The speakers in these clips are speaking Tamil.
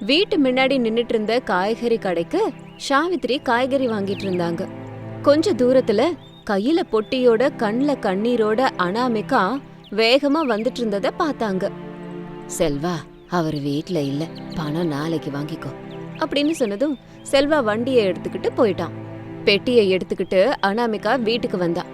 வீட்டு முன்னாடி நின்னுட்டு இருந்த காய்கறி கடைக்கு சாவித்ரி காய்கறி வாங்கிட்டு இருந்தாங்க. கொஞ்ச தூரத்துல கையில பொட்டியோட கண்ல கண்ணீரோட அனாமிகா வேகமா வந்துட்டு இருந்தத பார்த்தாங்க. செல்வா அவர் வீட்ல இல்ல. பணம் நாளைக்கு வாங்கிக்கோ. அப்படின்னு சொன்னதும் செல்வா வண்டியை எடுத்துக்கிட்டு போயிட்டான். பெட்டியை எடுத்துக்கிட்டு அனாமிகா வீட்டுக்கு வந்தா.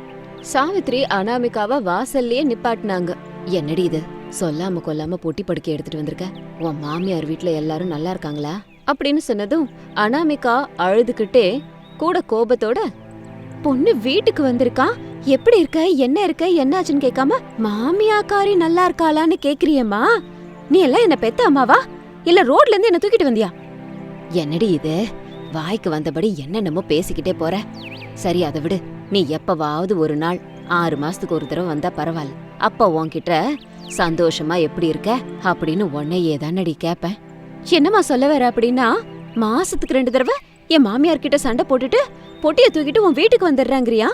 சாவித்ரி அனாமிகாவை வாசல்லயே நிப்பாட்டினாங்க. என்னடி இது? சொல்லாம கொல்லாம பொட்டி படுக்கை எடுத்துட்டு வந்திருக்க. உன் மாமியார் வீட்ல எல்லாரும் நல்லா இருக்காங்களா? அப்படின்னு சொன்னதும் அனாமிகா அழுதுகிட்டே கூட கோபத்தோட பொண்ணு வீட்டுக்கு வந்திருக்கா? எப்படி இருக்க? என்ன இருக்க? என்னாச்சுன்னு கேட்காம மாமியாக்காரி நல்லா இருக்காளான்னு கேக்குறியம்மா. நீ எல்லாம் என்ன பெத்த அம்மாவா? இல்ல ரோட்ல இருந்து என்ன தூக்கிட்டு வந்தியா? என்னடி இது? வாய்க்கு வந்தபடி என்னென்னமோ பேசிக்கிட்டே போற. சரி அதை விடு. நீ எப்பவாவது ஒரு நாள் ஆறு மாசத்துக்கு ஒரு தடவை வந்தா பரவாயில்ல. அப்ப உன்கிட்ட சந்தோஷமா எப்படி இருக்க? அப்படின்னு உன்னையே தானடி கேப்பேன். என்னம்மா சொல்ல வர அப்படின்னா மாசத்துக்கு ரெண்டு தடவை என் மாமியார் கிட்ட சண்டை போட்டுட்டு பொட்டிய தூக்கிட்டு உன் வீட்டுக்கு வந்துடுறாங்கறியா?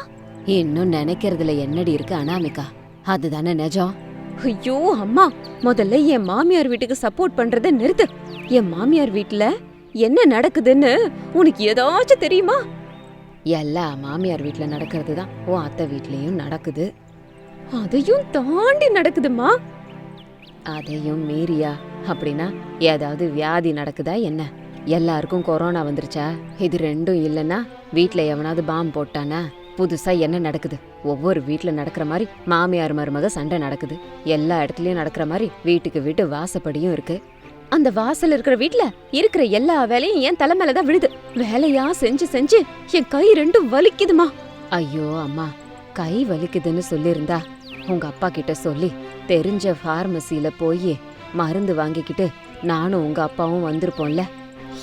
இன்னும் நினைக்கிறதுல என்னடி இருக்கு அனாமிகா? அதுதானே நிஜம்? ஐயோ அம்மா முதல்ல என் மாமியார் வீட்டுக்கு சப்போர்ட் பண்றத நிறுத்து. என் மாமியார் வீட்ல என்ன நடக்குதுன்னு உனக்கு ஏதாச்சும் தெரியுமா? எல்லா மாமியார் வீட்ல நடக்கிறது தான் உன் அத்தை வீட்லயும் நடக்குது. அதையும் தாண்டி நடக்குதுமா அதையும் மீறியா? அப்படின்னா ஏதாவது வியாதி நடக்குதா என்ன? எல்லாருக்கும் கொரோனா வந்துருச்சா? இது ரெண்டும் இல்லைன்னா வீட்டில் எவனாவது பாம் போட்டானா? புதுசா என்ன நடக்குது? ஒவ்வொரு வீட்டில் நடக்கிற மாதிரி மாமியார் மருமக சண்டை நடக்குது. எல்லா இடத்துலையும் நடக்கிற மாதிரி வீட்டுக்கு வீட்டு வாசப்படியும் இருக்கு. அந்த வாசல் இருக்கிற வீட்ல இருக்கிற எல்லா வேலையும் என் தலை மேலதான் விழுது. வேலையா செஞ்சு செஞ்சு என் கை ரெண்டும் வலிக்குதுமா ஐயோ அம்மா. கை வலிக்குதுன்னு சொல்லியிருந்தா உங்க அப்பா கிட்ட சொல்லி தெரிஞ்ச பார்மசில போய் மருந்து வாங்கிக்கிட்டு நானும் உங்க அப்பாவும் வந்திருப்போம்ல.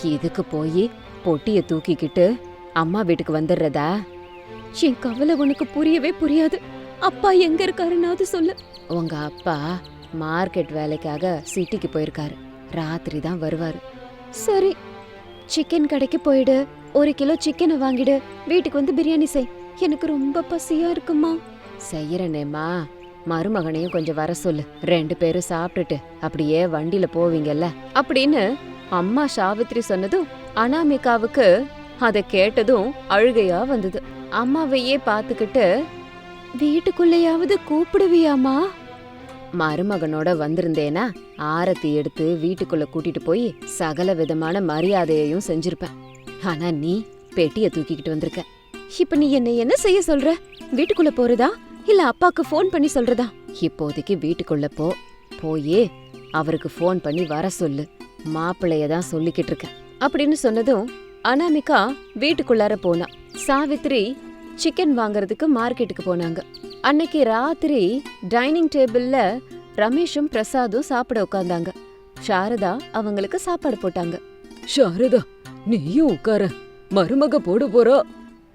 இதுக்கு போய் பொட்டிய தூக்கிக்கிட்டு அம்மா வீட்டுக்கு வந்துடுறதா என் கவலை உனக்கு புரியவே புரியாது. அப்பா எங்க இருக்காருன்னாவது சொல்லு. உங்க அப்பா மார்க்கெட் வேலைக்காக சிட்டிக்கு போயிருக்காரு. ராத்திரி தான் வருவாரு. சரி. சிக்கன் கடைக்கு போயிடு. ஒரு கிலோ சிக்கனை வாங்கிடு. வீட்டுக்கு வந்து பிரியாணி செய். எனக்கு ரொம்ப பசியா இருக்குமா. செய்யறனேம்மா. மருமகனையும் கொஞ்சம் வர சொல்லு. ரெண்டு பேரும் சாப்பிட்டுட்டு அப்படியே வண்டியில போவீங்கல்ல. அப்படின்னு அம்மா சாவித்ரி சொன்னதும் அனாமிகாவுக்கு அத கேட்டதும் அழுகையா வந்தது. அம்மாவையே பார்த்துக்கிட்டு வீட்டுக்குள்ளேயாவது கூப்பிடுவியாமா மருமகனோட வந்திருந்தேனா ஆரத்தி எடுத்து வீட்டுக்குள்ள கூட்டிட்டு போய் சகல விதமான மரியாதையையும் செஞ்சிருப்பேன். ஆனா நீ பெட்டிய தூக்கிக்கிட்டு வந்திருக்க. இப்ப நீ என்ன என்ன செய்ய சொல்ற? வீட்டுக்குள்ள போறதா? இல்ல அப்பாக்கு ஃபோன் பண்ணி சொல்றதா? இப்போதைக்கு வீட்டுக்குள்ள போ. போயே அவருக்கு ஃபோன் பண்ணி வர சொல்லு. மாப்பிள்ளைய தான் சொல்லிக்கிட்டு இருக்க. அப்படின்னு சொன்னதும் அனாமிகா வீட்டுக்குள்ளார போனா. சாவித்ரி சிக்கன் வாங்குறதுக்கு மார்க்கெட்டுக்கு போனாங்க. அன்னைக்கு ராத்திரி டைனிங் டேபிள்ல ரமேஷும் பிரசாதும் சாப்பிட உட்கார்ந்தாங்க. சாரதா அவங்களுக்கு சாப்பாடு போட்டாங்க. சாரதா நீயும் உட்கார. மருமக போட போறா.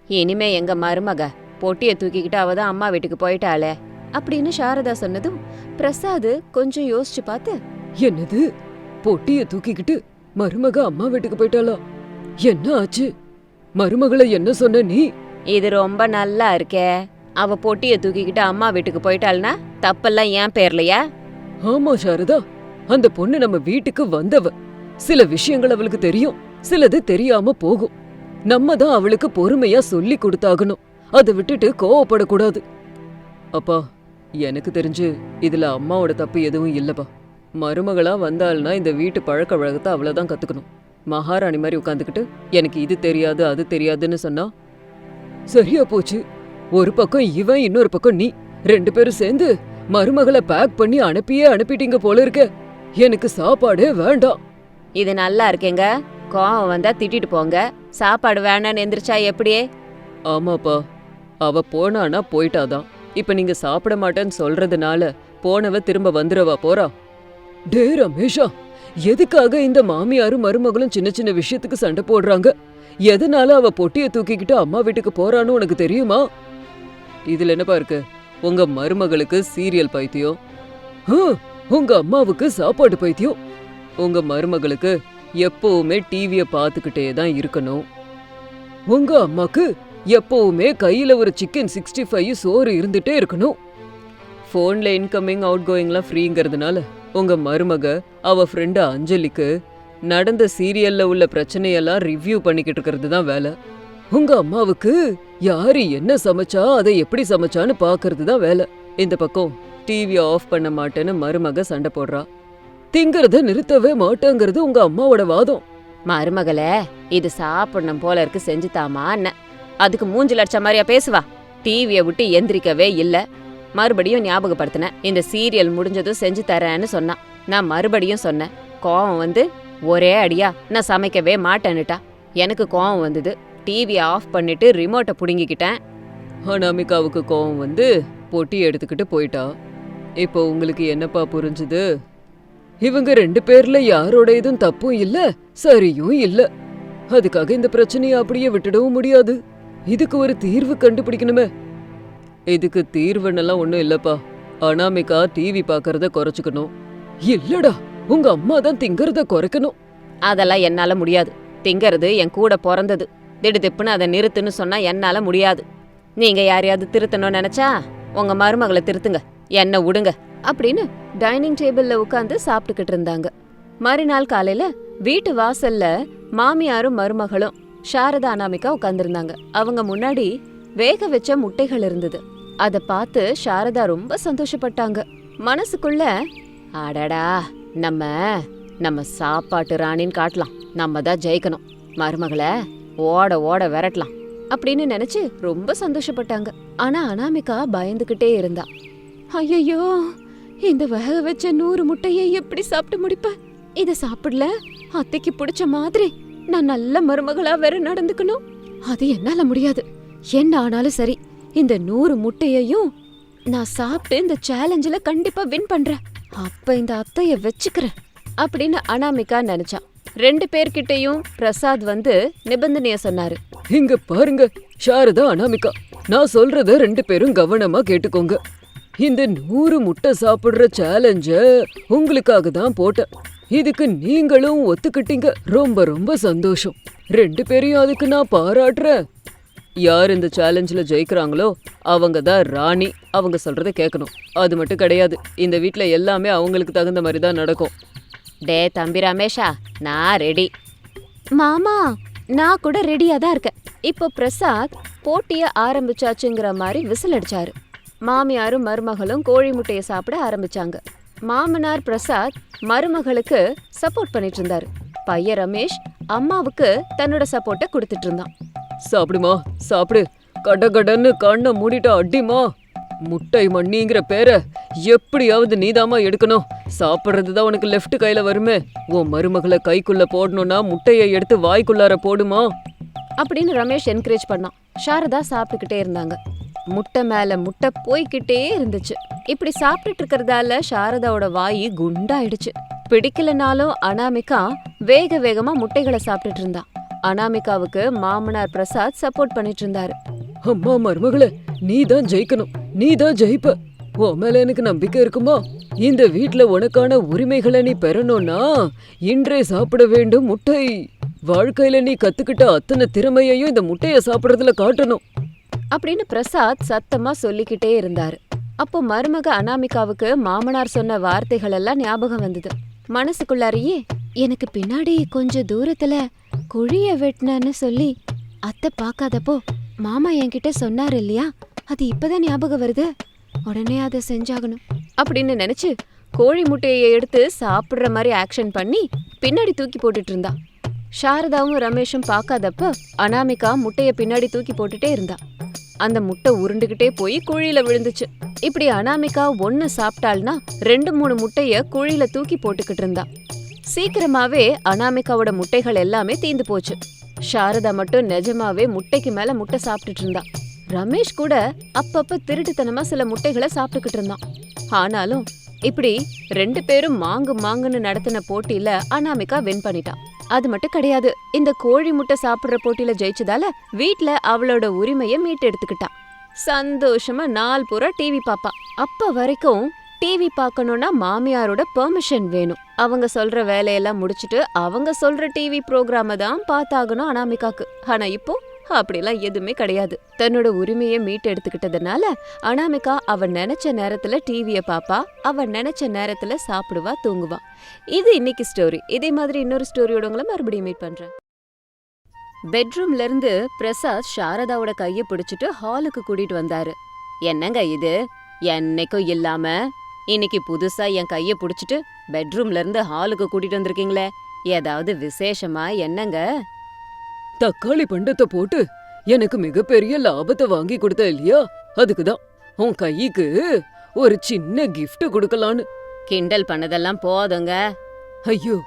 இனிமே எங்க மருமக? பொட்டிய தூக்கிக்கிட்டு அவ தான் அம்மா வீட்டுக்கு போயிட்டாளே அப்படின்னு சாரதா சொன்னதும் பிரசாத் கொஞ்சம் யோசிச்சு பார்த்து என்னது? பொட்டிய தூக்கிக்கிட்டு மருமக அம்மா வீட்டுக்கு போயிட்டாளா? என்ன ஆச்சு? மருமகளை என்ன சொன்ன நீ? இது ரொம்ப நல்லா இருக்கே. அவ பொட்டிய தூக்கிக்கிட்டு அம்மா வீட்டுக்கு போயிட்டாள்னா தப்பெல்லாம் ஏன் பேர்லையா? ஆமா சாரதா அந்த பொண்ணு நம்ம வீட்டுக்கு வந்தவ. சில விஷயங்கள் அவளுக்கு தெரியும் சிலது தெரியாம போகும். நம்ம தான் அவளுக்கு பொறுமையா சொல்லி கொடுத்தாகணும். அதை விட்டுட்டு கோவப்படக்கூடாது. அப்பா எனக்கு தெரிஞ்சு இதுல அம்மாவோட தப்பு எதுவும் இல்லப்பா. மருமகளா வந்தாள்னா இந்த வீட்டு பழக்க வழக்கத்தை அவ்வளவுதான் கத்துக்கணும். மகாராணி மாதிரி உட்காந்துக்கிட்டு எனக்கு இது தெரியாது அது தெரியாதுன்னு சொன்னா? சரியா போச்சு. ஒரு பக்கம் இவன் இன்னொரு பக்கம் நீ. ரெண்டு பேரும் சேர்ந்து மருமகளை பேக் பண்ணி அனுப்பியே அனுப்பிட்டீங்க போல இருக்க. எனக்கு சாப்பாடே வேண்டாம். இது நல்லா இருக்கேங்க. கோவம் வந்தா திட்டிட்டு போங்க. சாப்பாடு வேணான்னு எந்திரிச்சா எப்படியே? ஆமாப்பா. அவ போனானா போயிட்டாதான். இப்ப நீங்க சாப்பிட மாட்டேன்னு சொல்றதுனால போனவ திரும்ப வந்துடவா போறா? டே ரமேஷா எதுக்காக இந்த மாமியாரும் மருமகளும் சின்ன சின்ன விஷயத்துக்கு சண்டை போடுறாங்க? எதனால அவ பொட்டிய தூக்கிக்கிட்டு அம்மா வீட்டுக்கு போறான்னு உனக்கு தெரியுமா? இதுல என்னப்பா இருக்கு உங்க மருமகளுக்கு சீரியல் பைத்தியம். உங்க அம்மாவுக்கு சாப்பாடு பைத்தியம். உங்க மருமகளுக்கு எப்பவுமே டிவிய பார்த்துக்கிட்டே தான் இருக்கணும். உங்க அம்மாக்கு எப்பவுமே கையில ஒரு சிக்கன் சிக்ஸ்டி ஃபைவ் சோறு இருந்துட்டே இருக்கணும். ஃபோன்ல இன்கமிங் அவுட் கோயிங்லாம் ஃப்ரீங்கிறதுனால உங்க மருமக அவ ஃப்ரெண்டு அஞ்சலிக்கு நடந்த சீரியல்ல உள்ள பிரச்சனையெல்லாம் ரிவ்யூ பண்ணிக்கிட்டு இருக்கிறது தான் வேலை. உங்க அம்மாவுக்கு யாரு என்ன சமைச்சா அதை எப்படி சமைச்சான்னு பாக்குறது தான் வேலை. இந்த பக்கம் டிவியை ஆஃப் பண்ண மாட்டேன்னு மருமக சண்டை போடுறா. திங்கிறத நிறுத்தவே மாட்டேங்கிறது உங்க அம்மாவோட வாதம். மருமகளே இது சாப்பிடணும் போல இருக்கு செஞ்சுத்தாமா என்ன அண்ணன்? அதுக்கு மூஞ்சி லட்ச மாதிரியா பேசுவா? டிவியை விட்டு எந்திரிக்கவே இல்லை. மறுபடியும் ஞாபகப்படுத்தினேன் இந்த சீரியல் முடிஞ்சதும் செஞ்சு தரேன்னு சொன்னான் நான் மறுபடியும் சொன்னேன். கோவம் வந்து ஒரே அடியா நான் சமைக்கவே மாட்டேன்னுட்டா. எனக்கு கோவம் வந்தது. டிவியை ஆஃப் பண்ணிட்டு ரிமோட்டை பிடுங்கிக்கிட்டேன். அனாமிகாவுக்கு கோவம் வந்து பொட்டி எடுத்துக்கிட்டு போயிட்டா. இப்போ உங்களுக்கு என்னப்பா புரிஞ்சுது? இவங்க ரெண்டு பேர்ல யாரோட இதுவும் தப்பும் இல்ல சரியும் இல்ல. அதுக்காக இந்த பிரச்சனையை அப்படியே விட்டுடவும் முடியாது. இதுக்கு ஒரு தீர்வு கண்டுபிடிக்கணுமே. இதுக்கு தீர்வுன்னெல்லாம் ஒன்றும் இல்லப்பா. அனாமிகா டிவி பார்க்கறத குறைச்சிக்கணும். இல்லடா உங்க அம்மா தான் திங்கறத குறைக்கணும். அதெல்லாம் என்னால முடியாது. திங்கறது என் கூட பிறந்தது. திடுதிப்புன்னு அதை நிறுத்துன்னு சொன்னா என்னால முடியாது. நீங்க யாரையாவது திருத்தணும்னு நினைச்சா உங்க மருமகளை திருத்துங்க. என்ன விடுங்க. அப்படின்னு டைனிங் டேபிள்ல உட்காந்து சாப்பிட்டுக்கிட்டு இருந்தாங்க. மறுநாள் காலையில வீட்டு வாசல்ல மாமியாரும் மருமகளும் சாரதா அனாமிகா உட்காந்துருந்தாங்க அவங்க முன்னாடி வேக வச்ச முட்டைகள் இருந்தது. அதை பார்த்து சாரதா ரொம்ப சந்தோஷப்பட்டாங்க. மனசுக்குள்ள அடடா நம்ம நம்ம சாப்பாட்டு ராணின்னு காட்டலாம். நம்ம தான் ஜெயிக்கணும். மருமகளை ஓட ஓட விரட்டலாம். அப்படின்னு நினைச்சு ரொம்ப சந்தோஷப்பட்டாங்க. ஆனா அனாமிகா பயந்துகிட்டே இருந்தா. ஐயோ இந்த வேக வச்ச நூறு முட்டையை எப்படி சாப்பிட்டு முடிப்ப? இதை சாப்பிடல? அத்தைக்கு பிடிச்ச மாதிரி. நான் நல்ல மருமகளா வேற நடந்துக்கணும். அது என்னால முடியாது. என்ன ஆனாலும் சரி இந்த நூறு முட்டையையும் நான் சாப்பிட்டு இந்த சேலஞ்சில கண்டிப்பா வின் பண்றேன். அப்ப இந்த அத்தைய வச்சுக்கிறேன் அப்படின்னு அனாமிகா நினைச்சான். ரெண்டு பேர்கிட்டயும் பிரசாத் வந்து நிபந்தனைய சொன்னாரு. இங்க பாருங்க ஷாரதா அனாமிகா. நான் சொல்றத ரெண்டு பேரும் கவனமா கேட்டுக்கோங்க. இந்த நூறு முட்டை சாப்பிடுற சேலஞ்ச உங்களுக்காக தான் போட்டேன். இதுக்கு நீங்களும் ஒத்துக்கிட்டீங்க. ரொம்ப ரொம்ப சந்தோஷம். ரெண்டு பேரையும் அதுக்கு நான் பாராட்டுறேன். யார் இந்த சேலஞ்சில் ஜெயிக்கிறாங்களோ அவங்க தான் ராணி. அவங்க சொல்கிறத கேட்கணும் அது மட்டும் கிடையாது. இந்த வீட்டில் எல்லாமே அவங்களுக்கு தகுந்த மாதிரி தான் நடக்கும். டே தம்பி ரமேஷா நான் ரெடி மாமா நான் கூட ரெடியாக தான் இருக்கேன். இப்போ பிரசாத் போட்டியை ஆரம்பிச்சாச்சுங்கிற மாதிரி விசில் அடிச்சாரு. மாமியாரும் மருமகளும் கோழி முட்டையை சாப்பிட ஆரம்பிச்சாங்க. மாமனார் பிரசாத் மருமகளுக்கு சப்போர்ட் பண்ணிட்டு இருந்தாரு. பையன் ரமேஷ் அம்மாவுக்கு தன்னோட சப்போர்ட்டை கொடுத்துட்டு இருந்தான். சாப்பிடுமா? சாப்பிடு. கட கடன்னு கண்ணை மூடிட்டு அடிமா. முட்டை மண்ணிங்கிற பேரை எப்படியாவது நீதாம்மா எடுக்கணும். சாப்பிட்றது தான் உனக்கு லெஃப்ட் கையில வருமே. உன் மருமகளை கைக்குள்ள போடணும்னா முட்டையை எடுத்து வாய்க்குள்ளார போடுமா? அப்படின்னு ரமேஷ் என்கரேஜ் பண்ணான். சாரதா சாப்பிட்டுக்கிட்டே இருந்தாங்க. முட்டை மேல முட்டை போய்கிட்டே இருந்துச்சு. இப்படி சாப்பிட்டுட்டு இருக்கறதால சாரதாவோட வாய் குண்டாயிடுச்சு. பிடிக்கலனாலும் அனாமிகா வேக வேகமா முட்டைகளை சாப்பிட்டுட்டு இருந்தா. அனாமிகாவுக்கு மாமனார் பிரசாத் சப்போர்ட் பண்ணிட்டு இருந்தாரு. அம்மா மருமகளே நீ தான் ஜெயிக்கணும் நீ தான் ஜெயிப்ப. உன் மேல எனக்கு நம்பிக்கை இருக்குமா? இந்த வீட்ல உனக்கான உரிமைகளை நீ பெறணும்னா இன்றே சாப்பிட வேண்டும் முட்டை. வாழ்க்கையில நீ கத்துக்கிட்ட அத்தனை திறமையையும் இந்த முட்டைய சாப்பிடறதுல காட்டணும். அப்படின்னு பிரசாத் சத்தமா சொல்லிக்கிட்டே இருந்தாரு. அப்போ மருமக அனாமிகாவுக்கு மாமனார் சொன்ன வார்த்தைகள் எல்லாம் ஞாபகம் வந்தது. மனசுக்குள்ளாரையே எனக்கு பின்னாடி கொஞ்சம் தூரத்துல குழிய வெட்டினன்னு சொல்லி அத்தை பார்க்காதப்போ மாமா என்கிட்ட சொன்னார் இல்லையா? அது இப்பதான் ஞாபகம் வருது. உடனே அதை செஞ்சாகணும். அப்படின்னு நினைச்சு கோழி முட்டையை எடுத்து சாப்பிட்ற மாதிரி ஆக்ஷன் பண்ணி பின்னாடி தூக்கி போட்டுட்டு இருந்தா. சாரதாவும் ரமேஷும் பார்க்காதப்ப அனாமிகா முட்டைய பின்னாடி தூக்கி போட்டுட்டே இருந்தா. அந்த முட்டை உருண்டுகிட்டே போய் குழியில விழுந்துச்சு. இப்படி அனாமிகா ஒன்னு சாப்பிட்டாள்னா ரெண்டு மூணு முட்டைய குழியில தூக்கி போட்டுக்கிட்டு இருந்தா. சீக்கிரமாவே அனாமிகாவோட முட்டைகள் எல்லாமே தீந்து போச்சு. சாரதா மட்டும் நிஜமாவே முட்டைக்கு மேல முட்டை சாப்பிட்டுட்டு இருந்தா. ரமேஷ் கூட அப்பப்ப திருட்டுத்தனமா சில முட்டைகளை சாப்பிட்டுக்கிட்டு இருந்தான். ஆனாலும் இப்படி ரெண்டு பேரும் மாங்கு மாங்குன்னு நடத்தின போட்டியில அனாமிகா வின் பண்ணிட்டான். அது மட்டும் கிடையாது இந்த கோழி முட்டை சாப்பிடுற போட்டியில ஜெயிச்சதால வீட்ல அவளோட உரிமையை மீட்டு எடுத்துக்கிட்டான் சந்தோஷமா நாள் பூரா டிவி பாப்பா. அப்ப வரைக்கும் டிவி பார்க்கணும்னா மாமியாரோட பெர்மிஷன் வேணும். அவங்க சொல்ற வேலையெல்லாம் முடிச்சிட்டு அவங்க சொல்ற டிவி ப்ரோக்ராம தான் பார்த்தாகணும் அனாமிகாக்கு. ஆனா இப்போ அப்படிலாம் எதுவுமே கிடையாது. தன்னோட உரிமையை மீட்டு எடுத்துக்கிட்டதுனால அனாமிகா அவன் நினைச்ச நேரத்துல டிவியை பாப்பா அவன் நினைச்ச நேரத்துல சாப்பிடுவா தூங்குவா. இது இன்னைக்கு ஸ்டோரி இதே மாதிரி இன்னொரு ஸ்டோரியோட உங்களை மறுபடியும் மீட் பண்றேன். பெட்ரூம்ல இருந்து பிரசாத் சாரதாவோட கைய பிடிச்சிட்டு ஹாலுக்கு கூட்டிட்டு வந்தாரு. என்னங்க இது? என்னைக்கும் இல்லாம? இன்னைக்கு புதுசா என் கைய பிடிச்சிட்டு பெட்ரூம்ல இருந்து ஹாலுக்கு கூட்டிட்டு வந்திருக்கீங்களே. ஏதாவது விசேஷமா? என்னங்க? தக்காளி பண்டத்தை போட்டு எனக்கு மிகப்பெரிய லாபத்தை வாங்கி கொடுத்த இல்லையா? அதுக்குதான். உன் கைக்கு ஒரு சின்ன gift கொடுக்கலான்னு. கிண்டல் பண்ணதெல்லாம் போதுங்க. ஐயோ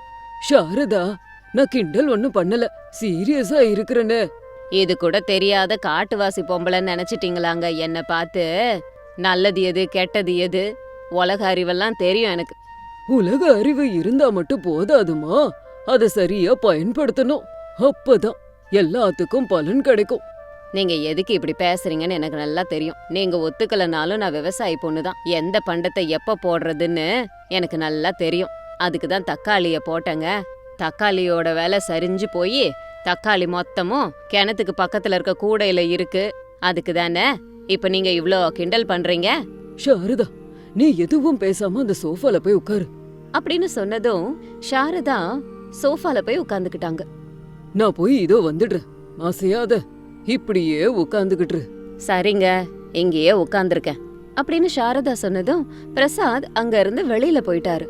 சாரதா நான் கிண்டல் ஒண்ணும் பண்ணல. சீரியஸா இருக்கிறேனே. இது கூட தெரியாத காட்டுவாசி பொம்பளைன்னு நினைச்சிட்டீங்களாங்க என்ன பார்த்து. நல்லது எது கெட்டது எது? உலக அறிவெல்லாம் தெரியும் எனக்கு. உலக அறிவு இருந்தா மட்டும் போதாதுமா? அத சரியா பயன்படுத்தணும். அப்பதான். எல்லாத்துக்கும் பலன் கிடைக்கும். நீங்க எதுக்கு இப்படி பேசுறீங்கன்னு எனக்கு நல்லா தெரியும். நீங்க ஒத்துக்கலனாலும் நான் விவசாயி பொண்ணு தான் எந்த பண்டத்தை எப்ப போடுறதுன்னு எனக்கு நல்லா தெரியும். அதுக்கு தான் தக்காளிய போட்டேங்க. தக்காளியோட விலை சரிஞ்சு போய் தக்காளி மொத்தமும் கிணத்துக்கு பக்கத்துல இருக்க கூடையில இருக்கு. அதுக்கு தானே இப்ப நீங்க இவ்ளோ கிண்டல் பண்றீங்க? சாரதா நீ எதுவும் பேசாம அந்த சோஃபால போய் உட்காரு. அப்படின்னு சொன்னதும் சாரதா சோஃபால போய் உட்காந்துக்கிட்டாங்க நான் போய் இதோ வந்துடுறேன். அசையாத இப்படியே உட்காந்துக்கிட்டு சரிங்க இங்கேயே உட்கார்ந்திருக்கேன் அப்படின்னு சாரதா சொன்னதும் பிரசாத் அங்க இருந்து வெளியில போயிட்டாரு.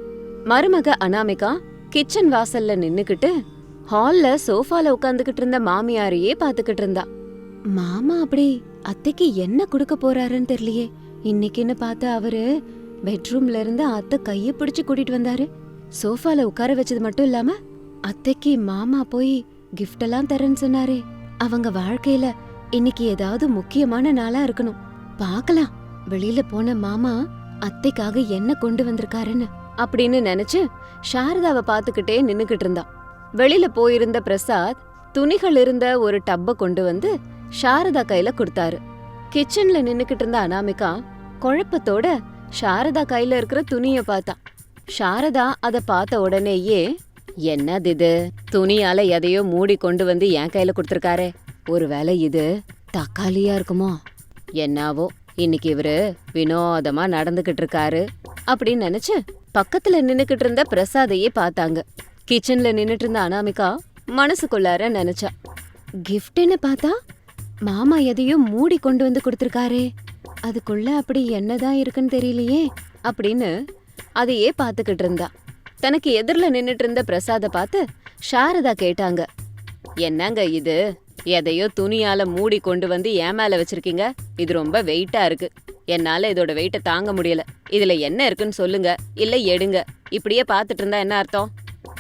மருமக அனாமிகா கிச்சன் வாசல்ல நின்னுக்கிட்டு ஹால்ல சோஃபால உட்காந்துக்கிட்டு இருந்த மாமியாரையே பாத்துக்கிட்டு இருந்தா. மாமா அப்படி அத்தைக்கு என்ன கொடுக்க போறாருன்னு தெரியலையே. இன்னைக்குன்னு பார்த்து அவரு பெட்ரூம்ல இருந்து அத்தை கைய பிடிச்சு கூட்டிட்டு வந்தாரு. சோஃபால உட்கார வச்சது மட்டும் இல்லாம அத்தைக்கு மாமா போய் கிஃப்ட் எல்லாம் தரேன்னு சொன்னாரே. அவங்க வாழ்க்கையில இன்னைக்கு ஏதாவது முக்கியமான நாளா இருக்கணும். பார்க்கலாம். வெளியில போன மாமா அத்தைக்காக என்ன கொண்டு வந்திருக்காருன்னு அப்படின்னு நினைச்சு சாரதாவை பாத்துக்கிட்டே நின்னுக்கிட்டு இருந்தான் வெளியில போயிருந்த பிரசாத் துணிகள் இருந்த ஒரு டப்ப கொண்டு வந்து சாரதா கையில கொடுத்தாரு. கிச்சன்ல நின்னுக்கிட்டு இருந்த அனாமிகா குழப்பத்தோட சாரதா கையில இருக்கிற துணிய பார்த்தா. சாரதா அத பார்த்த உடனேயே என்னது இது? துணியால எதையோ மூடி கொண்டு வந்து என் கையில கொடுத்துருக்காரே. ஒருவேளை இது தக்காளியா இருக்குமோ? என்னாவோ இன்னைக்கு இவரு வினோதமா நடந்துகிட்டு இருக்காரு அப்படின்னு நினைச்சு பக்கத்துல நின்னுக்கிட்டு இருந்த பிரசாதையே பார்த்தாங்க. கிச்சன்ல நின்னுட்டு இருந்த அனாமிகா மனசுக்குள்ளார நினைச்சா. கிஃப்ட்னு பார்த்தா மாமா எதையோ மூடி கொண்டு வந்து கொடுத்துருக்காரே. அதுக்குள்ள அப்படி என்னதான் இருக்குன்னு தெரியலையே அப்படின்னு அதையே பார்த்துக்கிட்டு இருந்தா. தனக்கு எதிரில் நின்னுட்டு இருந்த பிரசாத பார்த்து சாரதா கேட்டாங்க. என்னங்க இது? எதையோ துணியால மூடி கொண்டு வந்து ஏன் மேல வச்சிருக்கீங்க? இது ரொம்ப வெயிட்டா இருக்கு. என்னால இதோட வெயிட்டை தாங்க முடியல. இதுல என்ன இருக்குன்னு சொல்லுங்க. இல்ல எடுங்க. இப்படியே பார்த்துட்டு இருந்தா என்ன அர்த்தம்?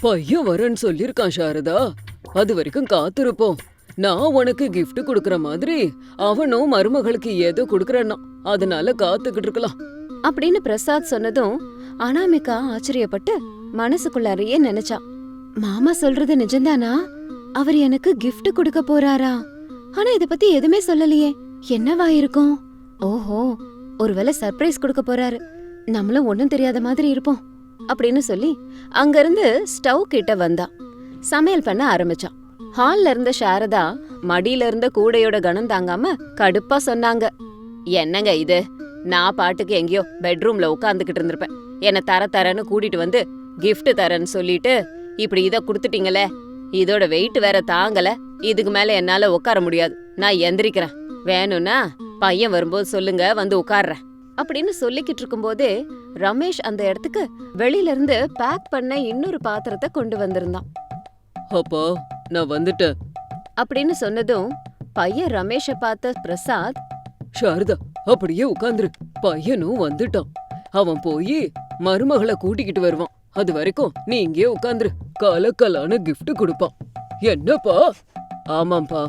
பையன் வரேன்னு சொல்லிருக்கான் சாரதா. அது வரைக்கும் காத்திருப்போம். நான் உனக்கு gift கொடுக்கற மாதிரி அவனும் மருமகளுக்கு ஏதோ கொடுக்கறான்னா. அதனால காத்துக்கிட்டு இருக்கலாம். அப்படின்னு பிரசாத் சொன்னதும் அனாமிகா ஆச்சரியப்பட்டு மனசுக்குள்ளாரையே நினைச்சான். மாமா சொல்றது நிஜம்தானா? அவர் எனக்கு கிஃப்ட் கொடுக்க போறாரா? ஆனா இத பத்தி எதுவுமே சொல்லலையே. என்னவா இருக்கும்? ஓஹோ ஒருவேளை சர்ப்ரைஸ் கொடுக்க போறாரு. நம்மளும் ஒன்னும் தெரியாத மாதிரி இருப்போம் அப்படின்னு சொல்லி அங்கிருந்து ஸ்டவ் கிட்ட வந்தான். சமையல் பண்ண ஆரம்பிச்சான். ஹால்ல இருந்த சாரதா மடியில இருந்த கூடையோட கணம் தாங்காம கடுப்பா சொன்னாங்க. என்னங்க இது? நான் பாட்டுக்கு எங்கேயோ பெட்ரூம்ல உட்காந்துக்கிட்டு இருந்திருப்பேன். என்ன தர தரன்னு கூட்டிட்டு வந்து gift தரேன்னு சொல்லிட்டு இப்படி இத குடுத்துட்டீங்களே இதோட வெயிட் வேற தாங்கல இதுக்கு மேல என்னால உட்கார முடியாது. நான் எந்திரிக்கிறேன். வேணும்னா பையன் வரும்போது சொல்லுங்க வந்து உட்கார்றேன். அப்படின்னு சொல்லிக்கிட்டு இருக்கும்போதே ரமேஷ் அந்த இடத்துக்கு வெளியில இருந்து பேக் பண்ண இன்னொரு பாத்திரத்தை கொண்டு வந்திருந்தான். அப்பா நான் வந்துட்டேன். அப்படின்னு சொன்னதும் பையன் ரமேஷை பார்த்த பிரசாத் சாரதா அப்படியே உட்காந்துரு. பையனும் வந்துட்டான். அவன் போய் மருமகளை கூட்டிக்கிட்டு வருவான். அது வரைக்கும் நீ இங்கேயே உட்காந்துரு. கலக்கலான gift கொடுப்பான். என்னப்பா? ஆமாம்ப்பா.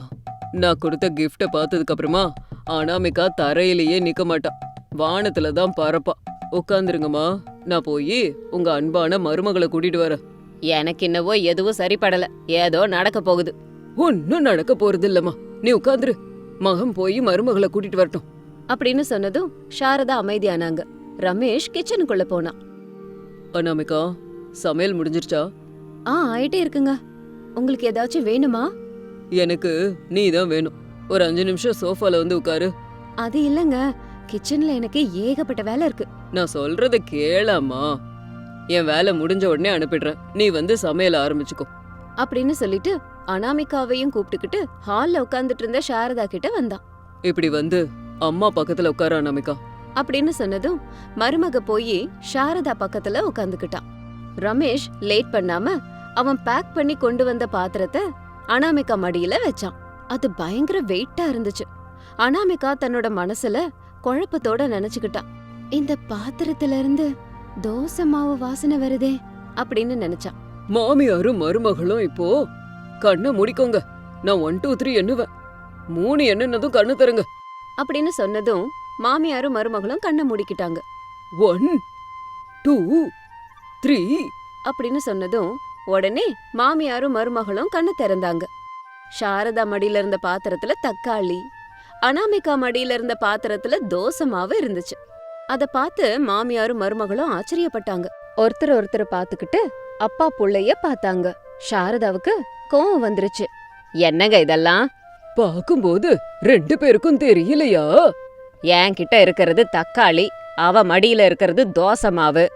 நான் கொடுத்த கிஃப்ட பார்த்ததுக்கு அப்புறமா அனாமிகா தரையிலேயே நிக்க மாட்டான் வானத்துல தான் பறப்பா. உட்காந்துருங்கம்மா. நான் போய் உங்க அன்பான மருமகளை கூட்டிட்டு வரேன். எனக்கு என்னவோ எதுவும் சரிப்படல. ஏதோ நடக்க போகுது. ஒன்னும் நடக்க போறது இல்லம்மா நீ உட்காந்துரு. மகன் போய் மருமகளை கூட்டிட்டு வரட்டும். அப்படின்னு சொன்னதும் சாரதா அமைதியானாங்க. ரமேஷ் கிச்சனுக்குள்ள போனான். அனாமிகா சமையல் முடிஞ்சிருச்சா? ஆ ஆயிட்டே இருக்குங்க. உங்களுக்கு ஏதாச்சும் வேணுமா? எனக்கு நீ தான் வேணும். ஒரு அஞ்சு நிமிஷம் சோஃபால வந்து உட்காரு. அது இல்லங்க. கிச்சன்ல எனக்கு ஏகப்பட்ட வேலை இருக்கு. நான் சொல்றத கேளாமா? என் வேலை முடிஞ்ச உடனே அனுப்பிடுறேன். நீ வந்து சமையல் ஆரம்பிச்சுக்கோ. அப்படின்னு சொல்லிட்டு அனாமிகாவையும் கூப்பிட்டுக்கிட்டு ஹால்ல உட்கார்ந்துட்டு இருந்த சாரதா கிட்ட வந்தான். இப்படி வந்து அம்மா பக்கத்துல உட்கார அனாமிகா. அப்படின்னு சொன்னதும் மருமக போய் சாரதா பக்கத்துல உட்காந்துக்கிட்டான் ரமேஷ் லேட் பண்ணாம அவன் பேக் பண்ணி கொண்டு வந்த பாத்திரத்தை அனாமிகா மடியில வச்சான். அது பயங்கர வெயிட்டா இருந்துச்சு. அனாமிகா தன்னோட மனசுல குழப்பத்தோட நினைச்சுக்கிட்டான் இந்த பாத்திரத்துல இருந்து தோசை மாவு வாசனை வருதே அப்படின்னு நினைச்சான் மாமியாரும் மருமகளும் இப்போ கண்ணை முடிக்கோங்க. நான் ஒன் டூ த்ரீ எண்ணுவேன். மூணு எண்ணுனதும் கண்ணு தருங்க அப்படின்னு சொன்னதும் மாமியாரும் மருமகளும் கண்ணை மூடிக்கிட்டாங்க. ஒன் டூ த்ரீ அப்படின்னு சொன்னதும் உடனே மாமியாரும் மருமகளும் கண்ணு திறந்தாங்க. சாரதா மடியில இருந்த பாத்திரத்துல தக்காளி அனாமிகா மடியில இருந்த பாத்திரத்துல தோசை மாவு இருந்துச்சு. அத பார்த்து மாமியாரும் மருமகளும் ஆச்சரியப்பட்டாங்க. ஒருத்தர் ஒருத்தர் பார்த்துக்கிட்டு அப்பா புள்ளைய பார்த்தாங்க. சாரதாவுக்கு கோவம் வந்துருச்சு. என்னங்க இதெல்லாம்? பார்க்கும்போது ரெண்டு பேருக்கும் தெரியலையா? என்கிட்ட இருக்கிறது தக்காளி அவ மடியில இருக்கிறது தோசை மாவு.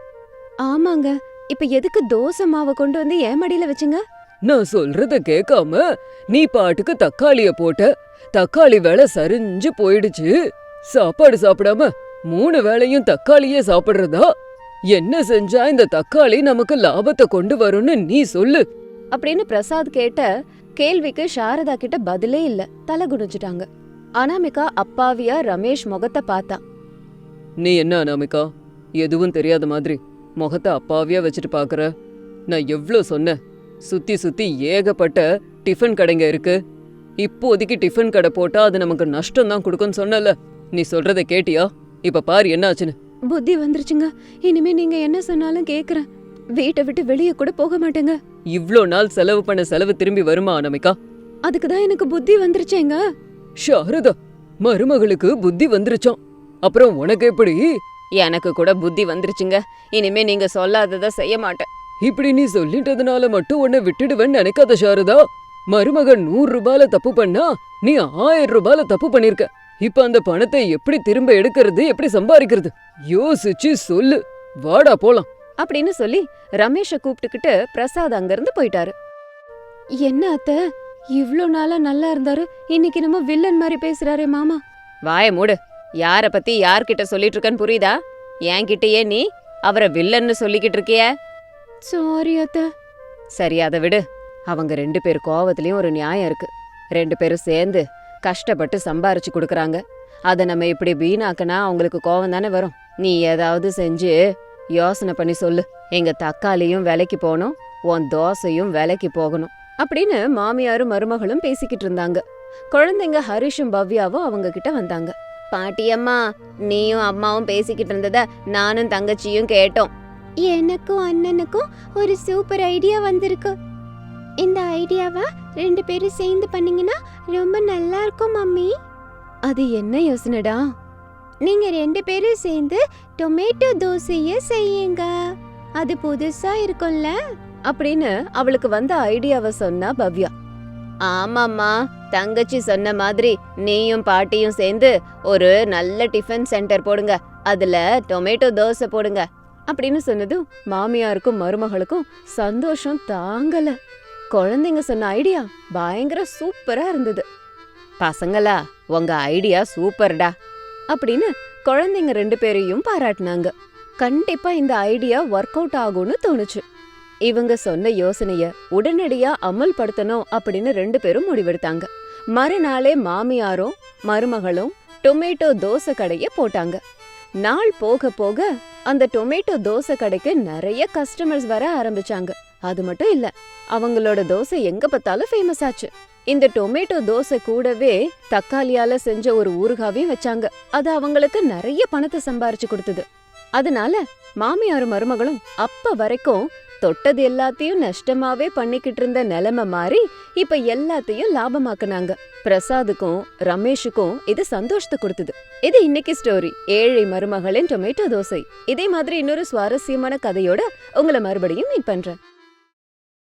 ஆமாங்க. இப்ப எதுக்கு தோசை மாவை கொண்டு வந்து என் மடியில வச்சுங்க? நான் சொல்றத கேட்காம நீ பாட்டுக்கு தக்காளிய போட்ட தக்காளி வேலை சரிஞ்சு போயிடுச்சு. சாப்பாடு சாப்பிடாம மூணு வேளையும் தக்காளியே சாப்பிடுறதா? என்ன செஞ்சா இந்த தக்காளி நமக்கு லாபத்தை கொண்டு வரும்னு நீ சொல்லு. அப்படின்னு பிரசாத் கேட்ட கேள்விக்கு சாரதா கிட்ட பதிலே இல்ல. தலை குனிஞ்சிட்டாங்க. அனாமிகா அப்பாவியா ரமேஷ் முகத்தை பார்த்தா. நீ என்ன அனாமிகா? எதுவும் தெரியாத மாதிரி முகத்தை அப்பாவியா வச்சுட்டு பாக்குற நான் எவ்ளோ சொன்னேன்? சுத்தி சுத்தி ஏகப்பட்ட டிஃபன் கடைங்க இருக்கு. இப்போதைக்கு டிஃபன் கடை போட்டா அது நமக்கு நஷ்டம் தான் கொடுக்கும்னு சொன்னல. நீ சொல்றத கேட்டியா? இப்ப பாரு என்ன ஆச்சுன்னு புத்தி வந்துருச்சுங்க. இனிமே நீங்க என்ன சொன்னாலும் கேக்குறேன். வீட்டை விட்டு வெளியே கூட போக மாட்டேங்க. இவ்ளோ நாள் செலவு பண்ண செலவு திரும்பி வருமா அனாமிகா? அதுக்கு தான் எனக்கு புத்தி வந்துருச்சேங்க. சாரதா மருமகளுக்கு புத்தி வந்துருச்சாம். அப்புறம் உனக்கு எப்படி? எனக்கு கூட புத்தி வந்துருச்சுங்க. இனிமே நீங்க சொல்லாதத செய்ய மாட்டேன். இப்படி நீ சொல்லிட்டதுனால மட்டும் உன்னை விட்டுடுவேன்னு நினைக்காத சாரதா மருமகன் நூறு ரூபால தப்பு பண்ணா நீ ஆயிரம் ரூபால தப்பு பண்ணிருக்க. இப்ப அந்த பணத்தை எப்படி திரும்ப எடுக்கிறது எப்படி சம்பாதிக்கிறது? யோசிச்சு சொல்லு. வாடா போலாம். அப்படின்னு சொல்லி ரமேஷ கூப்பிட்டுக்கிட்டு பிரசாத் அங்கிருந்து போயிட்டாரு. என்ன அத்த? இவ்ளோ நாளா நல்லா இருந்தாரு. இன்னைக்கு நம்ம வில்லன் மாதிரி பேசுறாரே மாமா. வாய மூடு. யார பத்தி யார்கிட்ட சொல்லிட்டு இருக்கன்னு புரியுதா? என்கிட்டயே நீ அவரை வில்லன்னு சொல்லிக்கிட்டு இருக்கிய? சாரி அத்த. சரி அதை விடு. அவங்க ரெண்டு பேர் கோவத்துலயும் ஒரு நியாயம் இருக்கு. ரெண்டு பேரும் சேர்ந்து கஷ்டப்பட்டு சம்பாரிச்சு கொடுக்கறாங்க. அதை நம்ம இப்படி வீணாக்குனா அவங்களுக்கு கோவம் தானே வரும். நீ ஏதாவது செஞ்சு யோசனை பண்ணி சொல்லு. எங்க தக்காளியும் விலைக்கு போகணும் உன் தோசையும் விலைக்கு போகணும். அப்படின்னு மாமியாரும் மருமகளும் பேசிக்கிட்டு இருந்தாங்க. குழந்தைங்க ஹரிஷும் பவ்யாவும் அவங்க கிட்ட வந்தாங்க. பாட்டியம்மா நீயும் அம்மாவும் பேசிக்கிட்டு இருந்தத நானும் தங்கச்சியும் கேட்டோம். எனக்கும் அண்ணனுக்கும் ஒரு சூப்பர் ஐடியா வந்திருக்கு. இந்த ஐடியாவை ரெண்டு பேரும் சேர்ந்து பண்ணீங்கன்னா ரொம்ப நல்லா இருக்கும் மம்மி. அது என்ன யோசனைடா? நீங்க ரெண்டு பேரும் சேர்ந்து டொமேட்டோ தோசையை செய்யுங்க. அது புதுசா இருக்கும்ல. அப்படின்னு அவளுக்கு வந்த ஐடியாவை சொன்னா பவ்யா. ஆமாம்மா தங்கச்சி சொன்ன மாதிரி நீயும் பாட்டியும் சேர்ந்து ஒரு நல்ல டிஃபன் சென்டர் போடுங்க. அதுல டொமேட்டோ தோசை போடுங்க. அப்படின்னு சொன்னதும் மாமியாருக்கும் மருமகளுக்கும் சந்தோஷம் தாங்கல. குழந்தைங்க சொன்ன ஐடியா பயங்கர சூப்பரா இருந்தது. பசங்களா உங்க ஐடியா சூப்பர்டா. அப்படின்னு குழந்தைங்க ரெண்டு பேரையும் பாராட்டினாங்க. கண்டிப்பா இந்த ஐடியா ஒர்க் அவுட் ஆகும்னு தோணுச்சு. இவங்க சொன்ன யோசனைய உடனடியா அமல்படுத்தணும் அப்படின்னு ரெண்டு பேரும் முடிவெடுத்தாங்க. மறுநாளே மாமியாரும் மருமகளும் டொமேட்டோ தோசை கடைய போட்டாங்க. நாள் போக போக அந்த டொமேட்டோ தோசை கடைக்கு நிறைய கஸ்டமர்ஸ் வர ஆரம்பிச்சாங்க. அது மட்டும் இல்ல அவங்களோட தோசை எங்க பார்த்தாலும் ஃபேமஸ் ஆச்சு. இந்த டொமேட்டோ தோசை கூடவே தக்காளியால செஞ்ச ஒரு ஊறுகாவையும் வச்சாங்க. அது அவங்களுக்கு நிறைய பணத்தை சம்பாரிச்சு கொடுத்தது. அதனால மாமியாரும் மருமகளும் அப்ப வரைக்கும் தொட்டது எல்லாத்தையும் நஷ்டமாவே பண்ணிக்கிட்டு இருந்த நிலைமை மாறி இப்ப எல்லாத்தையும் லாபமாக்குனாங்க. பிரசாதுக்கும் ரமேஷுக்கும் இது சந்தோஷத்தை கொடுத்தது. இது இன்னைக்கு ஸ்டோரி ஏழை மருமகளின் டொமேட்டோ தோசை. இதே மாதிரி இன்னொரு சுவாரஸ்யமான கதையோட உங்களை மறுபடியும் மீட் பண்றேன்.